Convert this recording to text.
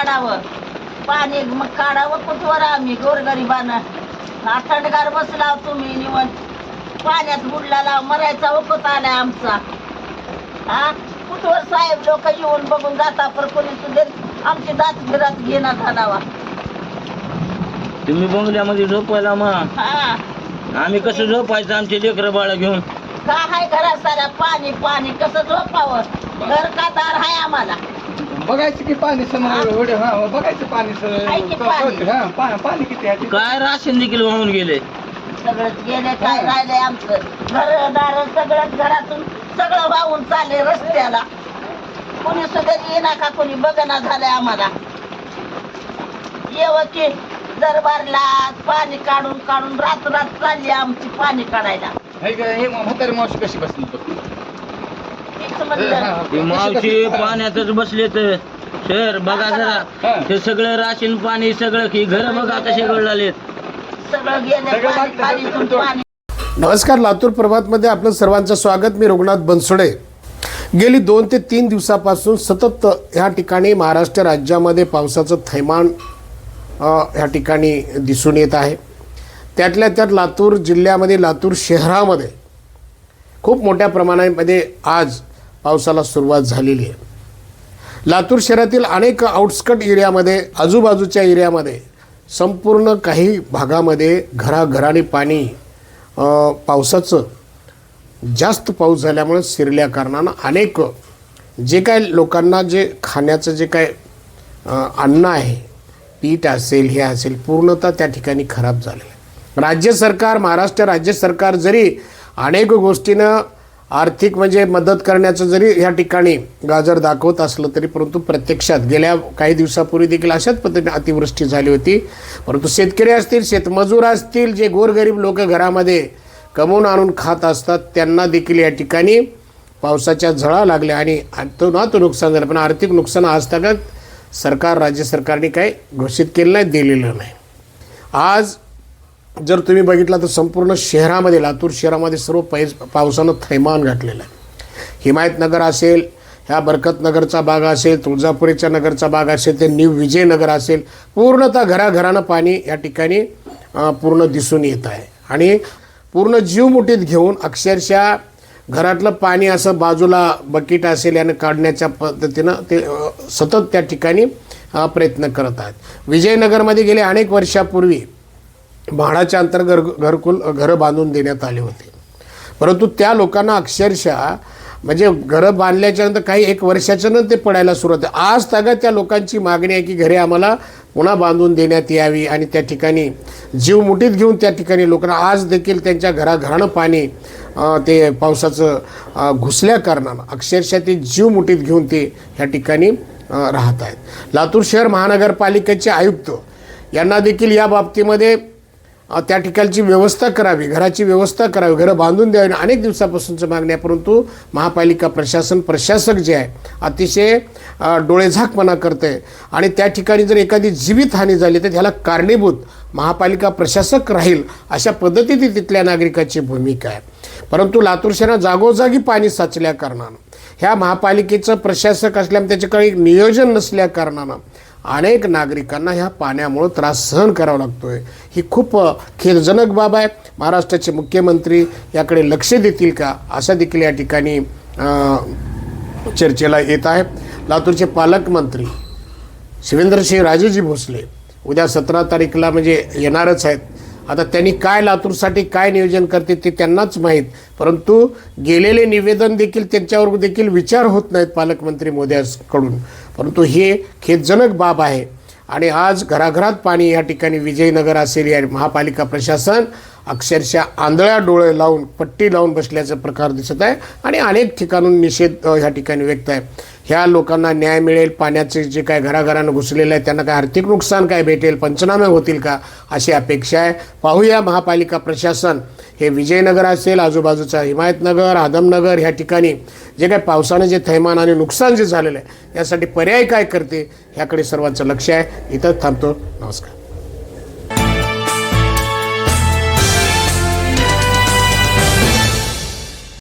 काढावं. पाणी मग काढावं कुठवर आम्ही गोरगरिबांना. ना थंडगार बसला तुम्ही निवंत पाण्यात बुडला मरायचा वखत आलाय आमचा. हा? कुठवर साहेब लोक येऊन बघून जाता पर कोणी सुद्धा आमची दात घरात घेण्यात आणावा तुम्ही बंगल्यामध्ये झोपायला मग हा. आम्ही कसं झोपायचं आमचे लेकरं बाळ घेऊन? का हाय घरात साऱ्या? पाणी पाणी कसं झोपावं? घर का दार हाय आम्हाला. बघायचं की पाणी समोर एवढे हा बघायचं पाणी? सर हा पा- पाणी किती आहे? ते. काय राशन देखील वाहून गेले? सगळंच गेले काय राहिलंय आमचं. घर दार सगळं घरातून सगळं वाहून चालले रस्त्याला. कोणी येणार का? कोणी बघना झालंय आम्हाला. येव की दरबारला पाणी काढून काढून रात रात चालली आमची पाणी काढायला. हे ग- हे म्हातारी मावशी कशी बसली बघ. ते मावशी पाण्यातच बसले तर सर बघा जरा. ते सगळं राशन पाणी सगळं की घर बघा कसे गळलेत नमस्कार लातूर प्रभातमध्ये आपलं सर्वांचं स्वागत. मी रघुनाथ बनसोडे. गेली दोन ते तीन दिवसापासून सतत ह्या ठिकाणी महाराष्ट्र राज्यामध्ये पावसाचं थैमान ह्या ठिकाणी दिसून येत आहे. त्यातल्या त्यात लातूर जिल्ह्यामध्ये लातूर शहरामध्ये खूप मोठ्या प्रमाणामध्ये आज पावसाला सुरुवात झालेली आहे. लातूर शहरातील अनेक आउटस्कट एरियामध्ये आजूबाजूच्या एरियामध्ये संपूर्ण काही भागामध्ये घराघराने पाणी पावसाचं जास्त पाऊस झाल्यामुळे शिरल्या कारणानं अनेक जे काय लोकांना जे खाण्याचं जे काय अन्न आहे पीठ असेल हे असेल पूर्णतः त्या ठिकाणी खराब झालेलं आहे. राज्य सरकार महाराष्ट्र राज्य सरकार जरी अनेक गोष्टीनं आर्थिक म्हणजे मदत करण्याचं जरी ह्या ठिकाणी गाजर दाखवत असलं तरी परंतु प्रत्यक्षात गेल्या काही दिवसापूर्वी देखील अशाच पद्धतीने अतिवृष्टी झाली होती. परंतु शेतकरी असतील शेतमजूर असतील जे गोरगरीब लोक घरामध्ये कमवून आणून खात असतात त्यांना देखील या ठिकाणी पावसाच्या झळा लागल्या आणि तो ना तो नुकसान झालं. पण आर्थिक नुकसान आज सरकार राज्य सरकारने काही घोषित केलं नाही दिलेलं नाही. आज जर तुम्ही बघितला तर संपूर्ण शहरामध्ये लातूर शहरामध्ये सर्व पै पावसानं थैमान घातलेलं आहे. हिमायतनगर असेल ह्या बरकतनगरचा भाग असेल तुळजापुरीच्या नगरचा भाग असेल ते न्यू विजयनगर असेल पूर्णतः घराघरानं पाणी या ठिकाणी पूर्ण दिसून येत आहे. आणि पूर्ण जीव मुठीत घेऊन अक्षरशः घरातलं पाणी असं बाजूला बकेट असेल यानं काढण्याच्या पद्धतीनं ते सतत त्या ठिकाणी प्रयत्न करत आहेत. विजयनगरमध्ये गेले अनेक वर्षापूर्वी म्हाडाच्या घर घरकुल घरं बांधून देण्यात आले होते. परंतु त्या लोकांना अक्षरशः म्हणजे घरं बांधल्याच्या नंतर काही एक वर्षाच्यानं ते पडायला सुरुवात आज तागा त्या लोकांची मागणी आहे की घरे आम्हाला पुन्हा बांधून देण्यात यावी आणि त्या ठिकाणी जीव मुठीत घेऊन त्या ठिकाणी लोकांना आज देखील त्यांच्या घराघरानं पाणी ते पावसाचं घुसल्या कारणानं अक्षरशः ते जीव मुठीत घेऊन ते ह्या ठिकाणी राहत आहेत. लातूर शहर महानगरपालिकेचे आयुक्त यांना देखील या बाबतीमध्ये त्या ठिकाणची व्यवस्था करावी घराची व्यवस्था करावी घरं बांधून द्यावी. अनेक दिवसापासूनचं मागणी आहे परंतु महापालिका प्रशासन प्रशासक जे आहे अतिशय डोळेझाकपणा करतं आहे आणि त्या ठिकाणी जर एखादी जीवितहानी झाली तर त्याला कारणीभूत महापालिका प्रशासक राहील अशा पद्धतीने तिथल्या नागरिकाची भूमिका आहे. परंतु लातूर शहरात जागोजागी पाणी साचल्या कारणानं ह्या महापालिकेचं प्रशासक असल्यामुळे त्याच्याकडे नियोजन नसल्या कारणानं अनेक नागरिकांना ह्या पाण्यामुळं त्रास सहन करावा लागतोय. ही खूप खेदजनक बाब आहे. महाराष्ट्राचे मुख्यमंत्री याकडे लक्ष देतील का? असा देखील या ठिकाणी चर्चेला येत आहे. लातूरचे पालकमंत्री शिवेंद्रसिंह राजेजी भोसले उद्या सतरा तारीखला म्हणजे येणारच आहेत. आता त्यांनी काय लातूरसाठी काय नियोजन करते ते त्यांनाच माहीत. परंतु गेलेले निवेदन देखील त्यांच्यावर देखील विचार होत नाहीत पालकमंत्री मोदयाकडून. परंतु हे खेदजनक बाब आहे. आणि आज घराघरात पाणी या ठिकाणी विजयनगर असेल या महापालिका प्रशासन अक्षरशः आंधळ्या डोळे लावून पट्टी लावून बसल्याचा प्रकार दिसत आहे आणि अनेक ठिकाणून निषेध ह्या ठिकाणी व्यक्त आहे. ह्या लोकांना न्याय मिळेल पाण्याचे जे काय घराघरानं घुसलेलं आहे त्यांना काय आर्थिक नुकसान काय भेटेल पंचनामे होतील का अशी अपेक्षा आहे. पाहूया महापालिका प्रशासन. हे विजयनगर असेल आजूबाजूचा हिमायतनगर आदमनगर ह्या ठिकाणी जे काय पावसानं जे थैमान आणि नुकसान जे झालेलं आहे यासाठी पर्याय काय करते ह्याकडे सर्वांचं लक्ष आहे. इथं थांबतो. नमस्कार.